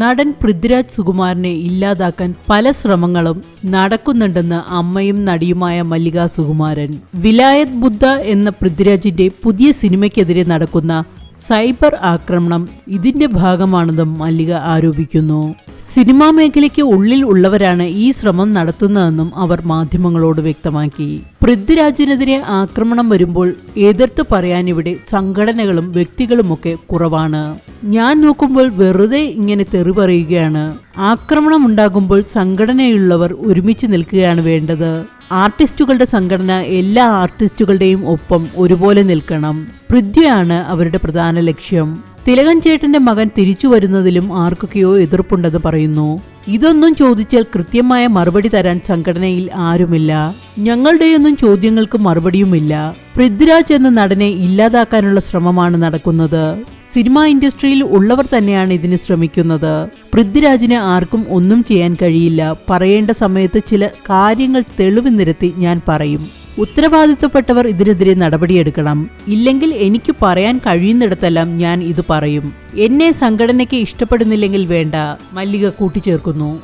നടൻ പൃഥ്വിരാജ് സുകുമാരനെ ഇല്ലാതാക്കാൻ പല ശ്രമങ്ങളും നടക്കുന്നുണ്ടെന്ന് അമ്മയും നടിയുമായ മല്ലിക സുകുമാരൻ. വിലായത് ബുദ്ധ എന്ന പൃഥ്വിരാജിന്റെ പുതിയ സിനിമയ്ക്കെതിരെ നടക്കുന്ന സൈബർ ആക്രമണം ഇതിന്റെ ഭാഗമാണെന്നും മല്ലിക ആരോപിക്കുന്നു. സിനിമാ മേഖലയ്ക്ക് ഉള്ളിൽ ഉള്ളവരാണ് ഈ ശ്രമം നടത്തുന്നതെന്നും അവർ മാധ്യമങ്ങളോട് വ്യക്തമാക്കി. പൃഥ്വിരാജിനെതിരെ ആക്രമണം വരുമ്പോൾ എതിർത്ത് പറയാനിവിടെ സംഘടനകളും വ്യക്തികളുമൊക്കെ കുറവാണ്. ഞാൻ നോക്കുമ്പോൾ വെറുതെ ഇങ്ങനെ തെറി പറയുകയാണ് ആക്രമണം ഉണ്ടാകുമ്പോൾ സംഘടനയുള്ളവർ ഒരുമിച്ച് നിൽക്കുകയാണ് വേണ്ടത്. ആർട്ടിസ്റ്റുകളുടെ സംഘടന എല്ലാ ആർട്ടിസ്റ്റുകളുടെയും ഒപ്പം ഒരുപോലെ നിൽക്കണം. പൃഥ്വിയാണ് അവരുടെ പ്രധാന ലക്ഷ്യം. തിലകൻ ചേട്ടന്റെ മകൻ തിരിച്ചു വരുന്നതിലും ആർക്കൊക്കെയോ എതിർപ്പുണ്ടെന്ന് പറയുന്നു. ഇതൊന്നും ചോദിച്ചാൽ കൃത്യമായ മറുപടി തരാൻ സംഘടനയിൽ ആരുമില്ല. ഞങ്ങളുടെയൊന്നും ചോദ്യങ്ങൾക്ക് മറുപടിയുമില്ല. പൃഥ്വിരാജ് എന്ന നടനെ ഇല്ലാതാക്കാനുള്ള ശ്രമമാണ് നടക്കുന്നത്. സിനിമാ ഇൻഡസ്ട്രിയിൽ ഉള്ളവർ തന്നെയാണ് ഇതിന് ശ്രമിക്കുന്നത്. പൃഥ്വിരാജിന് ആർക്കും ഒന്നും ചെയ്യാൻ കഴിയില്ല. പറയേണ്ട സമയത്ത് ചില കാര്യങ്ങൾ തെളിവ് നിരത്തി ഞാൻ പറയും. ഉത്തരവാദിത്തപ്പെട്ടവർ ഇതിനെതിരെ നടപടിയെടുക്കണം. ഇല്ലെങ്കിൽ എനിക്ക് പറയാൻ കഴിയുന്നിടത്തെല്ലാം ഞാൻ ഇത് പറയും. എന്നെ സംഘടനയ്ക്ക് ഇഷ്ടപ്പെടുന്നില്ലെങ്കിൽ വേണ്ട. മല്ലിക കൂട്ടിച്ചേർക്കുന്നു.